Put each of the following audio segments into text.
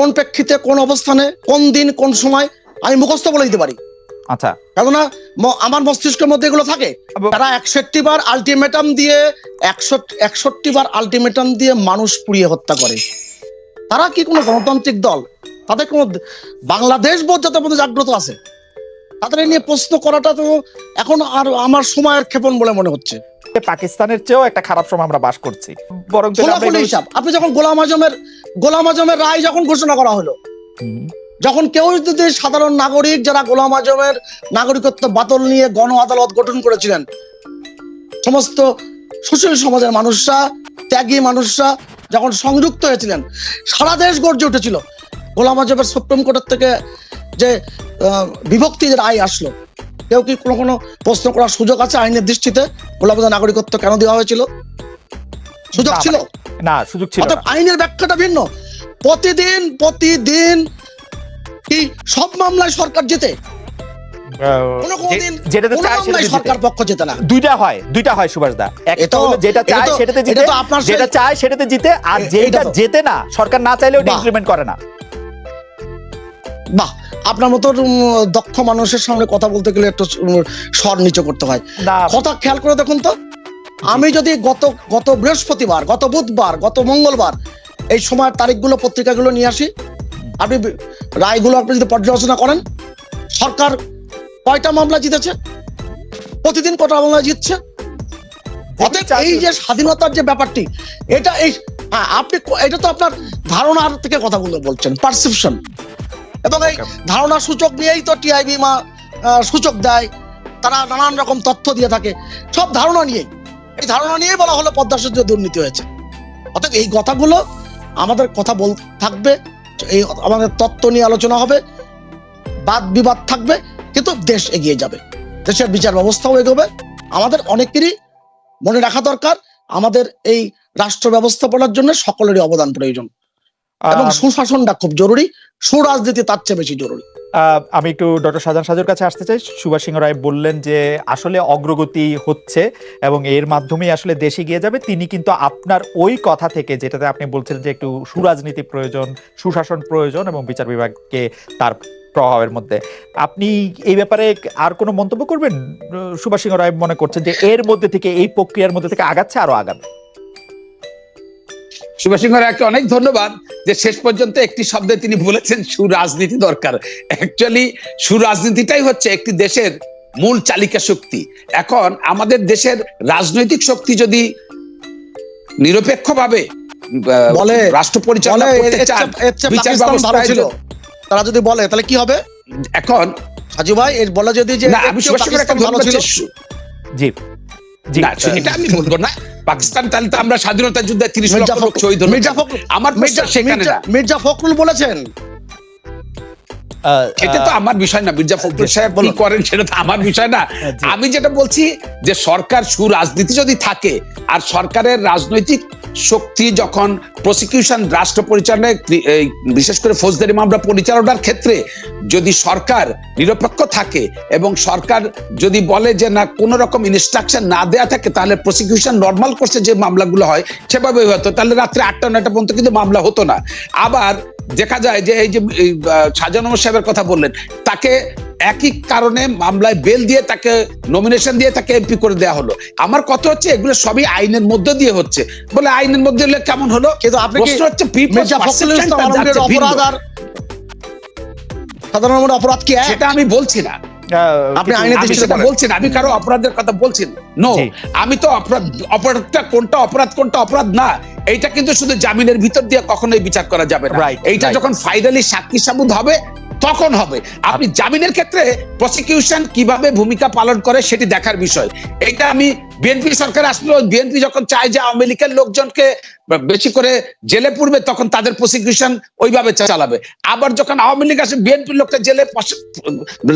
কোন প্রেক্ষিতে কোন অবস্থানে কোন দিন কোন সময় আমি মুখস্থ বলে দিতে পারি। আচ্ছা। কেননা আমার মস্তিষ্কের মধ্যে এগুলো থাকে। তারা একষট্টি বার আলটিমেটাম দিয়ে একশো একষট্টি বার আলটিমেটাম দিয়ে মানুষ পুড়িয়ে হত্যা করে। তারা কি কোনো গণতান্ত্রিক দল? তাদের কোনো বাংলাদেশ বোধ যাদের মধ্যে জাগ্রত আছে তাদের এই নিয়ে প্রশ্ন করাটা তো এখন আর আমার সময়ের ক্ষেপণ বলে মনে হচ্ছে। পাকিস্তানের চেয়েও একটা খারাপ সময় আমরা বাস করছি। বরং আপনি যখন গোলাম আজমের গোলাম আজমের রায় যখন ঘোষণা করা হলো যখন কেউ যদি সাধারণ নাগরিক যারা গোলাম আজমের নাগরিকত্ব বাতিল নিয়ে গণ আদালত গঠন করেছিলেন সমস্ত সুশীল সমাজের মানুষরা ত্যাগী মানুষরা যখন সংযুক্ত হয়েছিলেন সারা দেশ গর্জে উঠেছিল। গোলাম আজমের সুপ্রিম কোর্টের থেকে যে আহ, বিভক্তির রায় আসলো কেউ কি কোনো কোনো প্রশ্ন করার সুযোগ আছে আইনের দৃষ্টিতে? গোলাম আজমের নাগরিকত্ব কেন দেওয়া হয়েছিল? সুযোগ ছিল? না সুযোগ ছিল আইনের ব্যাখ্যাটা ভিন্ন। প্রতিদিন প্রতিদিন কি সব মামলায় সরকার জেতে। যেটাতে চায় সেটাতে সরকার পক্ষ জেতে না। দুইটা হয় দুইটা হয় সুভাষ দা। একটা হলো যেটা চায় সেটাতে জিতে আপনার যেটা চায় সেটাতে জিতে আর যেটা জেতে না সরকার না চাইলে ওটা ইমপ্লিমেন্ট করে না। বাহ আপনার মতো দক্ষ মানুষের সামনে কথা বলতে গেলে একটু স্বর নিচু করতে হয়। কথা খেয়াল করে দেখুন তো। আমি যদি গত গত বৃহস্পতিবার গত বুধবার গত মঙ্গলবার এই সময়ের তারিখগুলো পত্রিকাগুলো নিয়ে আসি আপনি রায়গুলো আপনি যদি পর্যালোচনা করেন সরকার কয়টা মামলা জিতেছে? প্রতিদিন কটা মামলা জিতছে? অতএব এই যে স্বাধীনতার যে ব্যাপারটি এটা এই হ্যাঁ আপনি এটা তো আপনার ধারণার থেকে কথাগুলো বলছেন পারসেপশন এবং এই. ধারণা সূচক নিয়েই তো টিআইবি মা সূচক দেয় তারা নানান রকম তথ্য দিয়ে থাকে সব ধারণা নিয়েই। এই ধারণা নিয়েই বলা হলো পদ্মা সেতু দুর্নীতি হয়েছে। অতএব এই কথাগুলো আমাদের কথা বল থাকবে এই আমাদের তত্ত্ব নিয়ে আলোচনা হবে বাদ বিবাদ থাকবে কিন্তু দেশ এগিয়ে যাবে। দেশের বিচার ব্যবস্থাও এগোবে। আমাদের অনেকেরই মনে রাখা দরকার আমাদের এই রাষ্ট্র ব্যবস্থাপনার জন্য সকলেরই অবদান প্রয়োজন। এবং সুশাসনটা খুব জরুরি সুরাজনীতি তার চেয়ে বেশি জরুরি। আমি একটু ডক্টর শাহজাহান সাজুর কাছে আসতে চাই। সুভাষ সিংহ রায় বললেন যে, আসলে অগ্রগতি হচ্ছে এবং এর মাধ্যমেই আসলে দেশে গিয়ে যাবে। তিনি কিন্তু আপনার ওই কথা থেকে, যেটাতে আপনি বলছিলেন যে একটু সুরাজনীতি প্রয়োজন, সুশাসন প্রয়োজন এবং বিচার বিভাগকে তার প্রভাবের মধ্যে। আপনি এই ব্যাপারে আর কোনো মন্তব্য করবেন? সুভাষ সিংহ রায় মনে করছেন যে, এর মধ্যে থেকে, এই প্রক্রিয়ার মধ্যে থেকে আগাচ্ছে, আরও আগাবে। সুভাষিংহ রায়কে অনেক ধন্যবাদ যে শেষ পর্যন্ত একটি শব্দে তিনি বলেছেন সুরাজনীতি দরকার। অ্যাকচুয়ালি সুরাজনীতিটাই হচ্ছে একটি দেশের মূল চালিকা শক্তি। এখন আমাদের দেশের রাজনৈতিক শক্তি যদি নিরপেক্ষভাবে বলে রাষ্ট্র পরিচালনা করতে চান বিচার ছিল। তারা যদি বলে তাহলে কি হবে? এখন সাজু ভাই এর বলে যদি যে আমি সুভাষ ধন্যবাদ জি। এটা আমি বলব না পাকিস্তান তাহলে তো আমরা স্বাধীনতা যুদ্ধে তিরিশ মির্জা লক্ষ লোক শহীদ হলো। মির্জা ফখরুল আমার মির্জা সেখানে মির্জা- ফখরুল বলেছেন। এটা তো আমার বিষয় না মির্জা ফখরুল সাহেব কি করেন সেটা তো আমার বিষয় না। হ্যাঁ, আমি যেটা বলছি যে সরকার সুরাজনীতি যদি থাকে আর সরকারের রাজনৈতিক শক্তি যখন প্রসিকিউশন রাষ্ট্র পরিচালনায় বিশেষ করে ফৌজদারি মামলা পরিচালনার ক্ষেত্রে যদি সরকার নিরপেক্ষ থাকে এবং সরকার যদি বলে যে না, কোনো রকম ইনস্ট্রাকশন না দেয়া থাকে, তাহলে প্রসিকিউশন নর্মাল করছে যে মামলাগুলো হয়, সেভাবেই হতো। তাহলে রাত্রে আটটা, নয়টা পর্যন্ত কিন্তু মামলা হতো না। আবার দেখা যায় যে এই যে শাহজাহান সাহেবের কথা বললেন, তাকে একই কারণে মামলায় বেল দিয়ে তাকে নমিনেশন দিয়ে তাকে এমপি করে দেওয়া হলো। আমার কথা হচ্ছে এগুলো সবই আইনের মধ্য দিয়ে হচ্ছে। বলে আইনের মধ্যে হলে কেমন হলো? কিন্তু আপনি কি হচ্ছে সাধারণ অপরাধ কি সেটা আমি বলছি না। আপনি আইনের আমি দৃষ্টিতে সেটা বলেন। বলছি না আমি কারও অপরাধের কথা বলছি না। নো আমি তো অপরাধ অপরাধটা কোনটা অপরাধ কোনটা অপরাধ না এইটা কিন্তু শুধু জামিনের ভিতর দিয়ে কখনোই বিচার করা যাবে না। এইটা যখন ফাইনালি সাক্ষী সাবুত হবে তখন হবে। আপনি জামিনের ক্ষেত্রে প্রসিকিউশন কীভাবে ভূমিকা পালন করে সেটি দেখার বিষয়। এটা আমি বিএনপি সরকার আসলো বিএনপি যখন চায় যে আওয়ামী লীগের লোকজনকে বেশি করে জেলে পুরবে তখন তাদের প্রসিকিউশন ওইভাবে চালাবে। আবার যখন আওয়ামী লীগ আসে বিএনপির লোককে জেলে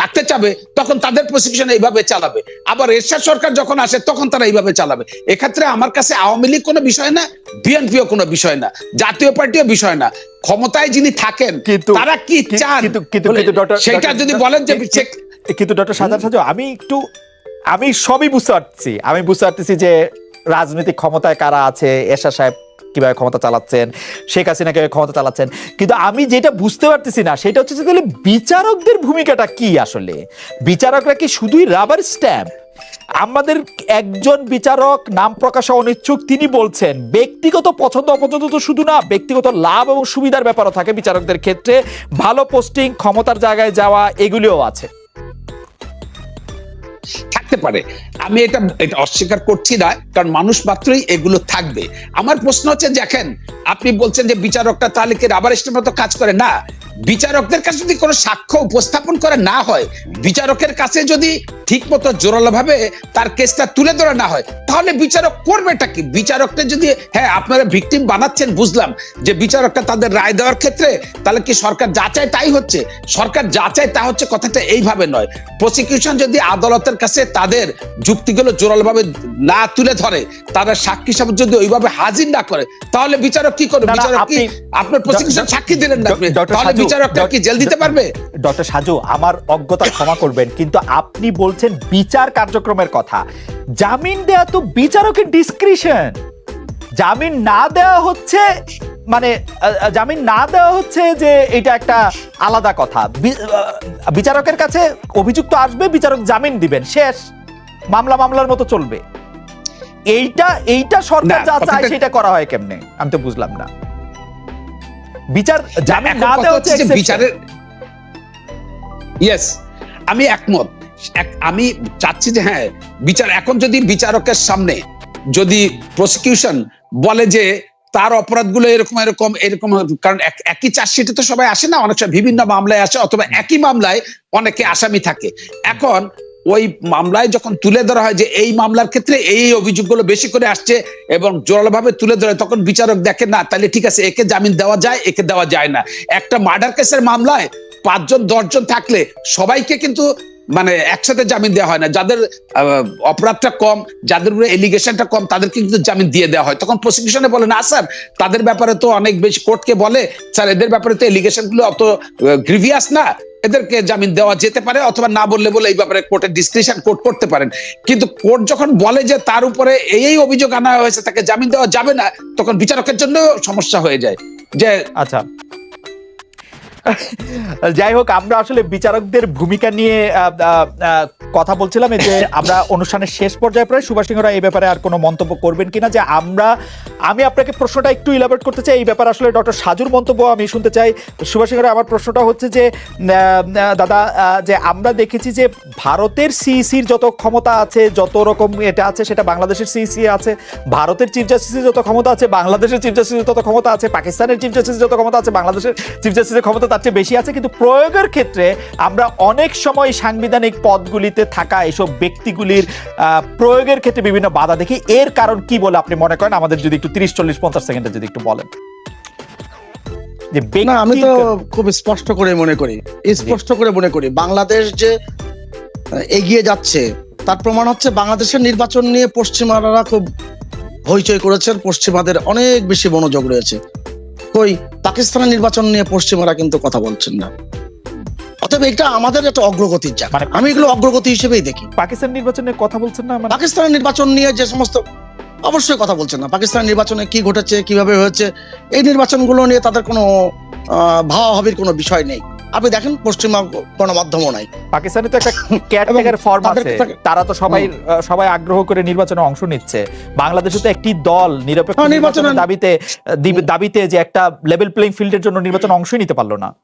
রাখতে চাবে তখন তাদের প্রসিকিউশন এইভাবে চালাবে। আবার এরশাদ সরকার যখন আসে তখন তারা এইভাবে চালাবে। এক্ষেত্রে আমার কাছে আওয়ামী লীগ কোনো বিষয় না বিএনপিও কোনো বিষয় না জাতীয় পার্টিও বিষয় না। ক্ষমতায় যিনি থাকেন কিন্তু তারা কি চান? সেটা যদি বলেন যে কিন্তু ডক্টর সাজান সাজু আমি একটু আমি সবই বুঝতে পারছি। আমি বুঝতে পারতেছি যে রাজনৈতিক ক্ষমতায় কারা আছে, এরশাদ সাহেব কীভাবে ক্ষমতা চালাচ্ছেন, শেখ হাসিনা কীভাবে ক্ষমতা চালাচ্ছেন। কিন্তু আমি যেটা বুঝতে পারতেছি না, সেটা হচ্ছে তাহলে বিচারকদের ভূমিকাটা কি আসলে? বিচারকরা কি শুধুই রাবার স্ট্যাম্প? আমাদের একজন বিচারক নাম প্রকাশে অনিচ্ছুক, তিনি বলছেন, ব্যক্তিগত পছন্দ অপছন্দ তো শুধু না, ব্যক্তিগত লাভ এবং সুবিধার ব্যাপারও থাকে বিচারকদের ক্ষেত্রে। ভালো পোস্টিং ক্ষমতার জায়গায় যাওয়া, এগুলিও আছে। থাকতে পারে। আমি এটা এটা অস্বীকার করছি না, কারণ মানুষ মাত্রই এগুলো থাকবে। আমার প্রশ্ন হচ্ছে, দেখেন, আপনি বলছেন যে বিচারকটা তাহলে কি রাবার স্টের মতো কাজ করে? না বিচারকদের কাছে যদি কোনো সাক্ষ্য উপস্থাপন করা না হয় বিচারকের কাছে যদি ঠিক মতো জোরালো ভাবে তার কেসটা তুলে ধরা না হয় তাহলে বিচারক করবেটা কি? বিচারকটা যদি হ্যাঁ আপনারা ভিকটিম বানাচ্ছেন বুঝলাম যে বিচারকটা তাদের রায় দেওয়ার ক্ষেত্রে তাহলে কি সরকার যা চায় তাই হচ্ছে? সরকার যা চায় তা হচ্ছে কথাটা এইভাবে নয়। প্রসিকিউশন যদি আদালতের কাছে তাদের যুক্তিগুলো জোরালোভাবে না তুলে ধরে তারা সাক্ষী হিসাবে যদি ওইভাবে হাজির না করে তাহলে বিচারক কি করবে? বিচারক কি আপনার প্রসিকিউশন সাক্ষী দিলেন না আপনি? তাহলে কি জেল দিতে পারবে? ডক্টর সাজু আমার অজ্ঞতা ক্ষমা করবেন কিন্তু আপনি বলছেন বিচার কার্যক্রমের কথা। জামিন দেয়া তো বিচারকের ডিসক্রিশন জামিন না দেওয়া হচ্ছে মানে জামিন না দেওয়া হচ্ছে যে এটা একটা আলাদা কথা। বিচারকের কাছে অভিযুক্ত আসবে বিচারক জামিন দিবেন শেষ। মামলা মামলার মতো চলবে। এইটা এইটা সরকার যা চায় সেটা করা হয় কেমনে? আমি তো বুঝলাম না। বিচার জামিন না দেওয়া হচ্ছে। বিচারের ইয়েস আমি একমত আমি চাচ্ছি যে হ্যাঁ বিচার এখন যদি বিচারকের সামনে যদি প্রসিকিউশন বলে যে তার অপরাধগুলো এরকম এরকম এরকম কারণ এক- একই চার্জশিটে তো সবাই আসে না অনেক সময় বিভিন্ন মামলায় আসে অথবা একই মামলায় অনেকে আসামি থাকে এখন ওই মামলায় যখন তুলে ধরা হয় যে এই মামলার ক্ষেত্রে এই অভিযোগ অভিযোগগুলো বেশি করে আসছে এবং জোরালোভাবে তুলে ধরে, তখন বিচারক দেখে, না, তাহলে ঠিক আছে, একে জামিন দেওয়া যায়, একে দেওয়া যায় না। একটা মার্ডার কেসের মামলায় পাঁচজন, দশজন থাকলে সবাইকে কিন্তু মানে একসাথে জামিন দেওয়া হয় না। যাদের অপরাধটা কম, যাদের উপরে এলিগেশনটা কম, তাদেরকে কিন্তু জামিন দিয়ে দেওয়া হয়। তখন প্রসিকিউশনে বলে, না স্যার তাদের ব্যাপারে তো অনেক বেশি কোর্টকে বলে স্যার এদের ব্যাপারে তো এলিগেশনগুলো অত গ্রিভিয়াস না। এদেরকে জামিন দেওয়া যেতে পারে অথবা না বললে বলে এই ব্যাপারে কোর্টের ডিসক্রিপশন কোর্ট করতে পারেন। কিন্তু কোর্ট যখন বলে যে তার উপরে এই এই অভিযোগ আনা হয়েছে, তাকে জামিন দেওয়া যাবে না, তখন বিচারকের জন্য সমস্যা হয়ে যায়। যে আচ্ছা যাই হোক, আমরা আসলে বিচারকদের ভূমিকা নিয়ে কথা বলছিলাম যে আমরা অনুষ্ঠানের শেষ পর্যায়ে প্রায় সুভাষ সিংহরা এই ব্যাপারে আর কোনো মন্তব্য করবেন কিনা, যে আমরা, আমি আপনাকে প্রশ্নটা একটু ইলাবোরেট করতে চাই, এই ব্যাপারে আসলে ডক্টর সাজুর মন্তব্য আমি শুনতে চাই। সুভাষ সিংহরা, আমার প্রশ্নটা হচ্ছে যে দাদা যে আমরা দেখেছি যে ভারতের সিইসির যত ক্ষমতা আছে, যত রকম এটা আছে, সেটা বাংলাদেশের সিইসি আছে, ভারতের চিফ জাস্টিসের যত ক্ষমতা আছে, বাংলাদেশের চিফ জাস্টিসের তত ক্ষমতা আছে, পাকিস্তানের চিফ জাস্টিসের যত ক্ষমতা আছে, বাংলাদেশের চিফ জাস্টিসের ক্ষমতা তার চেয়ে বেশি আছে কিন্তু প্রয়োগের ক্ষেত্রে আমরা অনেক সময় সাংবিধানিক পদগুলিতে থাকা এসব ব্যক্তিগুলির প্রয়োগের ক্ষেত্রে বিভিন্ন বাধা দেখি। এর কারণ কি বলে আপনি মনে করেন? আমাদের যদি একটু তিরিশ চল্লিশ পঞ্চাশ সেকেন্ডে যদি একটু বলেন। যে না আমি তো খুব স্পষ্ট করে মনে করি। স্পষ্ট করে মনে করি। বাংলাদেশ যে এগিয়ে যাচ্ছে তার প্রমাণ হচ্ছে বাংলাদেশের নির্বাচন নিয়ে পশ্চিমারা খুব হইচই করেছেন। পশ্চিমাদের অনেক বেশি মনোযোগ রয়েছে। কই পাকিস্তানের নির্বাচন নিয়ে পশ্চিমারা কিন্তু কথা বলছেন না। অতএব এটা আমাদের একটা অগ্রগতির জায়গা। মানে আমি এগুলো অগ্রগতি হিসেবেই দেখি। পাকিস্তান নির্বাচনে কথা বলছেন না মানে পাকিস্তানের নির্বাচন নিয়ে যে সমস্ত অবশ্যই কথা বলছেন না। পাকিস্তান নির্বাচনে কি ঘটেছে কীভাবে হয়েছে এই নির্বাচনগুলো নিয়ে তাদের কোনো ভাবাভাবির কোনো বিষয় নেই। আপনি দেখেন পশ্চিমা গণমাধ্যমও নাই। পাকিস্তানে তো একটা কেয়ারটেকার ফর্ম আছে। তারা তো সবাই সবাই আগ্রহ করে নির্বাচনে অংশ নিচ্ছে। বাংলাদেশে তো একটি দল নিরপেক্ষ হ্যাঁ, নির্বাচনে- নির্বাচনের দাবিতে দাবিতে যে একটা লেভেল প্লেইং ফিল্ডের জন্য নির্বাচন অংশই নিতে পারল না।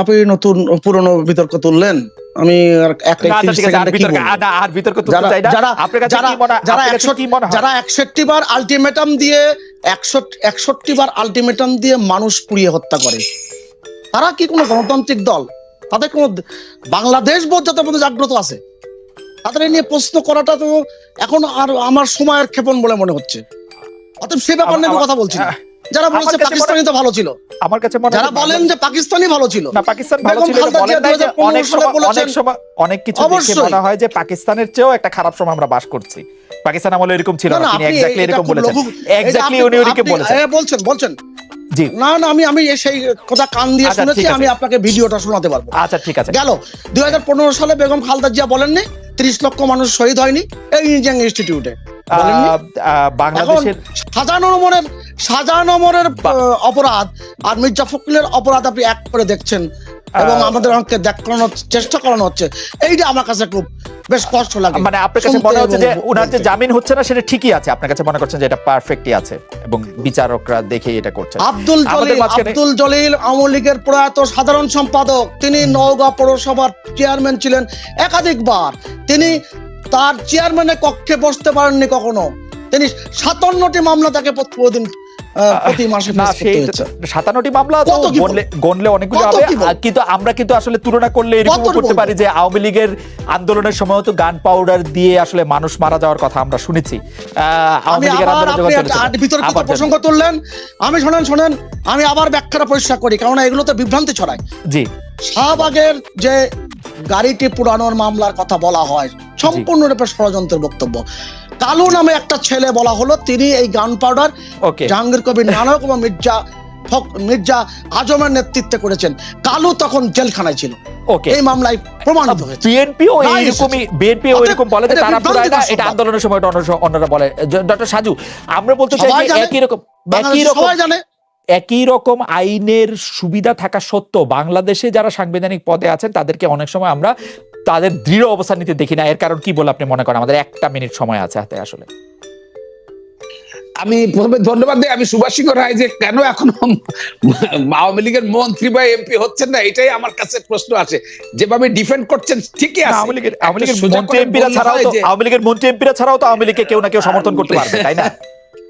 আপনি নতুন পুরনো বিতর্ক তুললেন। আমি আচ্ছা, যারা একষট্টি বার আলটিমেটাম দিয়ে একষট্টি বার আলটিমেটাম দিয়ে মানুষ পুড়িয়ে হত্যা করে। তারা কি কোনো গণতান্ত্রিক দল? তাদের কোনো বাংলাদেশ বোধ যাদের মধ্যে জাগ্রত আছে তাদের নিয়ে প্রশ্ন করাটা তো এখন আর আমার সময়ের ক্ষেপণ বলে মনে হচ্ছে। অতএব সে ব্যাপার নিয়ে কথা বলছি না। যারা বলেছে পাকিস্তানি তো ভালো ছিল। আমার কাছে মনে যারা বলেন যে পাকিস্তানি ভালো ছিল। না পাকিস্তান ভালো ছিল বলেন নাই যে অনেক সময় অনেক সময় অনেক কিছু দেখে মনে হয় যে পাকিস্তানের চেয়েও একটা খারাপ সময় আমরা বাস করছি। পাকিস্তান আমলে এরকম ছিল না, না না, তিনি এক্স্যাক্টলি এরকম বলেছেন। এক্স্যাক্টলি উনি উনিকে বলেছেন। বলছেন বলছেন। জি। না না আমি আমি সেই কথা কান দিয়ে আচ্ছা, শুনেছি। আমি আপনাকে ভিডিওটা শোনাতে পারব। আচ্ছা ঠিক আছে। গেল। দুই হাজার পনেরো সালে বেগম খালদা জিয়া বলেননি তিরিশ লক্ষ মানুষ শহীদ হয়নি এই ইঞ্জিনিয়ারিং ইনস্টিটিউটে। বাংলাদেশের সাজানো নম্বরের সাজানো নম্বরের অপরাধ আর মির্জা ফখরুলের অপরাধ আপনি এক করে দেখছেন এবং আমাদের অনেককে দেখানোর চেষ্টা করানো হচ্ছে। এইটা আমার কাছে খুব বেশ কষ্ট লাগে। মানে আপনার কাছে মনে হচ্ছে যে ওনার যে জামিন হচ্ছে না সেটা ঠিকই আছে। আপনার কাছে মনে করছেন যে এটা পারফেক্টই আছে এবং বিচারকরা দেখে এটা করছে আব্দুল জলিল আব্দুল জলিল আওয়ামী লীগের প্রয়াত সাধারণ সম্পাদক। তিনি নওগাঁ পৌরসভার চেয়ারম্যান ছিলেন একাধিকবার। তিনি তার চেয়ারম্যানের কক্ষে বসতে পারেননি কখনো। তিনি সাতান্নটি মামলা তাকে প্রতিদিন প্রতি মাসে না সেই সাতান্নটি মামলা তো? গণলে গণলে অনেকগুলো হবে কিন্তু আমরা কিন্তু আসলে তুলনা করলে এরকম করতে পারি যে আওয়ামী লীগের আন্দোলনের সময় তো গান পাউডার দিয়ে আসলে মানুষ মারা যাওয়ার কথা আমরা শুনেছি। আওয়ামী লীগের আন্দোলন প্রসঙ্গ তুললেন? আমি শোনেন শোনেন আমি আবার ব্যাখ্যাটা পরিষ্কার করি কারণ এগুলো তো বিভ্রান্তি ছড়ায়। জি। শাহবাগের যে গাড়িটি পুরানোর মামলার কথা বলা হয় সম্পূর্ণরূপে ষড়যন্ত্রের বক্তব্য। কালু নামে একটা ছেলে বলা হলো। তিনি এই গান পাউডার জাহাঙ্গীর কবির নানক এবং মির্জা মির্জা আজমের নেতৃত্বে করেছেন। কালু তখন জেলখানায় ছিল। ওকে। এই মামলায় প্রমাণিত হয়েছে। বিএনপিও না, এইরকমই বিএনপিও এরকম বলে যে তারা এটা আন্দোলনের সময় অন্যরা বলে। ডক্টর সাজু আমরা বলতে চাই। একই রকম একই রকম। সবাই জানে। একই রকম আইনের সুবিধা থাকা সত্ত্বেও বাংলাদেশে যারা সাংবিধানিক পদে আছেন তাদেরকে অনেক সময় আমরা তাদের দৃঢ় অবস্থান নিতে দেখি না। এর কারণ কি বলে আপনি মনে করেন? আমাদের একটা মিনিট সময় আছে হাতে আসলে। আমি প্রথমে ধন্যবাদ দিই। আমি সুভাষিক রায় যে কেন এখন আওয়ামী লীগের মন্ত্রী বা এমপি হচ্ছেন না এটাই আমার কাছে প্রশ্ন আছে। যেভাবে ডিফেন্ড করছেন ঠিকই আছে। আওয়ামী লীগের আওয়ামী লীগের মন্ত্রী এমপিরা ছাড়াও তো আওয়ামী লীগের মন্ত্রী এমপিরা ছাড়াও তো আওয়ামী লীগকে কেউ না কেউ সমর্থন করতে পারবে তাই না?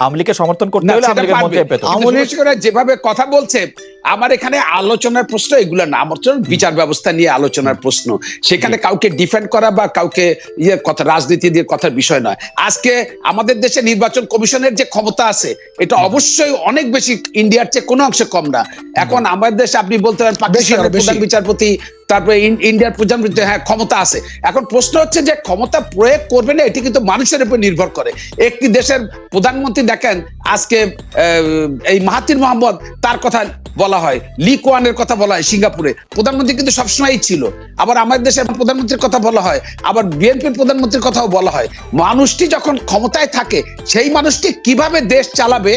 আওয়ামী লীগকে সমর্থন করতে হলে আওয়ামী লীগের হবে। কিন্তু আওয়ামী লীগ- সুভাষ সিংহ রায় যেভাবে কথা বলছে আমার এখানে আলোচনার প্রশ্ন এগুলো না আমার বিচার ব্যবস্থা নিয়ে আলোচনার প্রশ্ন। সেখানে কাউকে ডিফেন্ড করা বা কাউকে ইয়ে কথা রাজনীতি দিয়ে কথার বিষয় নয়। আজকে আমাদের দেশে নির্বাচন কমিশনের যে ক্ষমতা আছে এটা অবশ্যই অনেক বেশি ইন্ডিয়ার চেয়ে কোনো অংশে কম না। এখন আমাদের দেশে আপনি বলতে পারেন পাকিস্তানের। প্রধান বিচারপতি তারপরে ইন্ডিয়ার প্রধানমন্ত্রী হ্যাঁ ক্ষমতা আছে। এখন প্রশ্ন হচ্ছে যে, ক্ষমতা প্রয়োগ করবে না, এটি কিন্তু মানুষের উপর নির্ভর করে। একটি দেশের প্রধানমন্ত্রী দেখেন, আজকে এই মাহাতির মোহাম্মদ, তার কথা বলা হয়, লি কোয়ানের কথা বলা হয় সিঙ্গাপুরে। প্রধানমন্ত্রী কিন্তু সবসময়ই ছিল। আবার আমাদের দেশের প্রধানমন্ত্রীর কথা বলা হয়, আবার বিএনপির প্রধানমন্ত্রীর কথাও বলা হয়। মানুষটি যখন ক্ষমতায় থাকে, সেই মানুষটি কীভাবে দেশ চালাবে,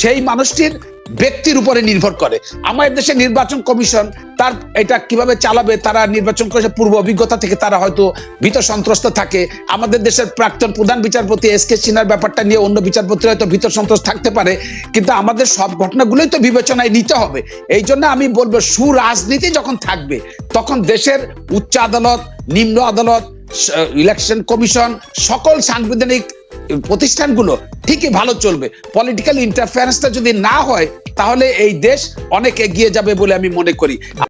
সেই মানুষটির ব্যক্তির উপরে নির্ভর করে। আমাদের দেশে নির্বাচন কমিশন তার এটা কীভাবে চালাবে, তারা নির্বাচন করেছে পূর্ব অভিজ্ঞতা থেকে তারা হয়তো ভীত সন্ত্রস্ত থাকে। আমাদের দেশের প্রাক্তন প্রধান বিচারপতি এস কে সিনহার ব্যাপারটা নিয়ে অন্য বিচারপতি হয়তো ভীত সন্ত্রস্ত থাকতে পারে, কিন্তু আমাদের সব ঘটনাগুলোই তো বিবেচনায় নিতে হবে। এই জন্য আমি বলব, সুরাজনীতি যখন থাকবে, তখন দেশের উচ্চ আদালত, নিম্ন আদালত ইলেকশন কমিশন, সকল সাংবিধানিক প্রতিষ্ঠানগুলো ঠিকই ভালো চলবে। পলিটিক্যাল ইন্টারফারেন্সটা যদি না হয়, তাহলে এই দেশ অনেক এগিয়ে যাবে বলে আমি মনে করি।